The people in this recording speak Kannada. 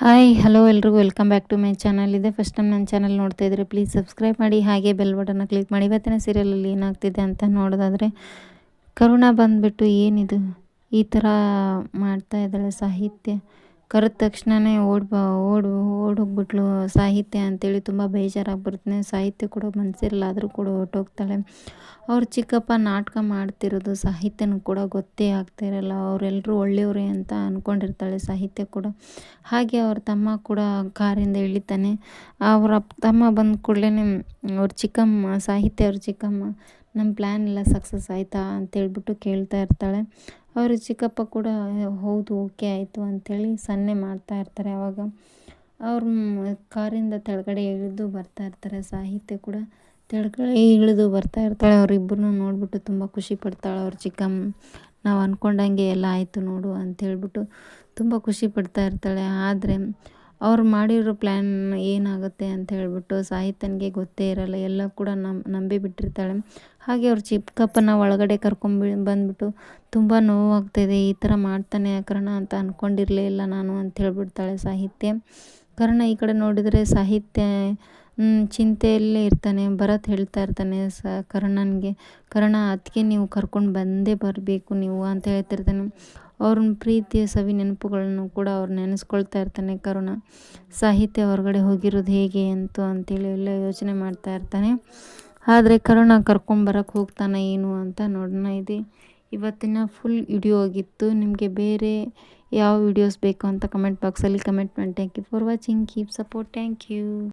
ಹಾಯ್ ಹಲೋ ಎಲ್ರಿಗೂ. Welcome back to my channel ಇದೆ ಫಸ್ಟ್ ಟೈಮ್ ನನ್ನ ಚಾನಲ್ ನೋಡ್ತಾ ಇದ್ರೆ ಪ್ಲೀಸ್ ಸಬ್ಸ್ಕ್ರೈಬ್ ಮಾಡಿ, ಹಾಗೆ ಬೆಲ್ ಬಟನ್ನ ಕ್ಲಿಕ್ ಮಾಡಿ. ಇವತ್ತಿನ ಸೀರಿಯಲಲ್ಲಿ ಏನಾಗ್ತಿದೆ ಅಂತ ನೋಡೋದಾದರೆ, ಕರುಣಾ ಬಂದುಬಿಟ್ಟು ಏನಿದು? ಈ ಥರ ಮಾಡ್ತಾ ಇದ್ದಾಳೆ ಸಾಹಿತ್ಯ. ಕರೆದ ತಕ್ಷಣವೇ ಓಡ್ ಓಡು ಓಡೋಗ್ಬಿಟ್ಲು ಸಾಹಿತ್ಯ ಅಂತೇಳಿ ತುಂಬ ಬೇಜಾರಾಗಿ ಸಾಹಿತ್ಯ ಕೂಡ ಮನಸ್ಸಿರಲ್ಲ ಆದರೂ ಕೂಡ ಹೊರ್ಟೋಗ್ತಾಳೆ. ಅವ್ರ ಚಿಕ್ಕಪ್ಪ ನಾಟಕ ಮಾಡ್ತಿರೋದು ಸಾಹಿತ್ಯನೂ ಕೂಡ ಗೊತ್ತೇ ಆಗ್ತಿರಲ್ಲ ಅವರೆಲ್ಲರೂ ಒಳ್ಳೆಯವರೇ ಅಂತ ಅಂದ್ಕೊಂಡಿರ್ತಾಳೆ ಸಾಹಿತ್ಯ ಕೂಡ. ಹಾಗೆ ಅವ್ರ ತಮ್ಮ ಕೂಡ ಕಾರಿಂದ ಇಳಿತಾನೆ. ಅವರ ತಮ್ಮ ಬಂದ ಕೂಡಲೇ ಅವ್ರ ಚಿಕ್ಕಮ್ಮ, ಸಾಹಿತ್ಯ ಅವ್ರ ಚಿಕ್ಕಮ್ಮ ನಮ್ಮ ಪ್ಲ್ಯಾನ್ ಎಲ್ಲ ಸಕ್ಸಸ್ ಆಯಿತಾ? ಅಂತೇಳ್ಬಿಟ್ಟು ಕೇಳ್ತಾ ಇರ್ತಾಳೆ. ಅವರು ಚಿಕ್ಕಪ್ಪ ಕೂಡ ಹೌದು, ಓಕೆ, ಆಯಿತು ಅಂಥೇಳಿ ಸನ್ನೆ ಮಾಡ್ತಾ ಇರ್ತಾರೆ ಆವಾಗ ಅವ್ರು ಕಾರಿಂದ ಕೆಳಗಡೆ ಇಳಿದು ಬರ್ತಾ ಇರ್ತಾರೆ, ಸಾಹಿತ್ಯ ಕೂಡ ತೆಳಗಡೆ ಇಳಿದು ಬರ್ತಾ ಇರ್ತಾಳೆ. ಅವರಿಬ್ಬರನ್ನೂ ನೋಡಿಬಿಟ್ಟು ತುಂಬ ಖುಷಿ ಪಡ್ತಾಳೆ. ಅವ್ರ ಚಿಕ್ಕಮ್ಮ, ನಾವು ಅಂದ್ಕೊಂಡಂಗೆ ಎಲ್ಲ ಆಯಿತು ನೋಡು ಅಂಥೇಳ್ಬಿಟ್ಟು ತುಂಬ ಖುಷಿ ಪಡ್ತಾ ಇರ್ತಾಳೆ. ಆದರೆ ಅವ್ರು ಮಾಡಿರೋ ಪ್ಲ್ಯಾನ್ ಏನಾಗುತ್ತೆ ಅಂತ ಹೇಳಿಬಿಟ್ಟು ಸಾಹಿತ್ಯನಿಗೆ ಗೊತ್ತೇ ಇರಲ್ಲ. ಎಲ್ಲ ಕೂಡ ನಮ್ಮ ನಂಬಿ ಬಿಟ್ಟಿರ್ತಾಳೆ. ಹಾಗೆ ಅವ್ರ ಚಿಕ್ಕಪ್ಪನ ಒಳಗಡೆ ಕರ್ಕೊಂಡ್ಬಿ ಬಂದುಬಿಟ್ಟು ತುಂಬ ನೋವಾಗ್ತಾಯಿದೆ ಈ ಥರ ಮಾಡ್ತಾನೆ ಕರ್ಣ ಅಂತ ಅಂದ್ಕೊಂಡಿರಲೇ ಇಲ್ಲ ನಾನು ಅಂತ ಹೇಳ್ಬಿಡ್ತಾಳೆ ಸಾಹಿತ್ಯ. ಕರ್ಣ ಈ ಕಡೆ ನೋಡಿದರೆ ಸಾಹಿತ್ಯ ಚಿಂತೆಯಲ್ಲೇ ಇರ್ತಾನೆ, ಭರತ್ ಹೇಳ್ತಾ ಇರ್ತಾನೆ, ಸ, ಕರ್ಣನಿಗೆ, ಕರ್ಣ ಅದಕ್ಕೆ ನೀವು ಕರ್ಕೊಂಡು ಬಂದೇ ಬರಬೇಕು ನೀವು ಅಂತ ಹೇಳ್ತಿರ್ತಾನೆ ಅವ್ರನ್ನ ಪ್ರೀತಿಯ ಸವಿ ನೆನಪುಗಳನ್ನು ಕೂಡ ಅವ್ರು ನೆನೆಸ್ಕೊಳ್ತಾ ಇರ್ತಾನೆ ಕರುಣ. ಸಾಹಿತ್ಯ ಹೊರಗಡೆ ಹೋಗಿರೋದು ಹೇಗೆ ಅಂತು ಅಂತೇಳಿ ಎಲ್ಲ ಯೋಚನೆ ಮಾಡ್ತಾ ಇರ್ತಾನೆ. ಆದರೆ ಕರುಣ ಕರ್ಕೊಂಬರಕ್ಕೆ ಹೋಗ್ತಾನೆ ಏನು ಅಂತ ನೋಡೋಣ ಇದೆ. ಇವತ್ತಿನ ಫುಲ್ ವಿಡಿಯೋ ಆಗಿತ್ತು. ನಿಮಗೆ ಬೇರೆ ಯಾವ ವಿಡಿಯೋಸ್ ಬೇಕು ಅಂತ ಕಮೆಂಟ್ ಬಾಕ್ಸಲ್ಲಿ ಕಮೆಂಟ್ ಮಾಡಿ thank you for watching keep support thank you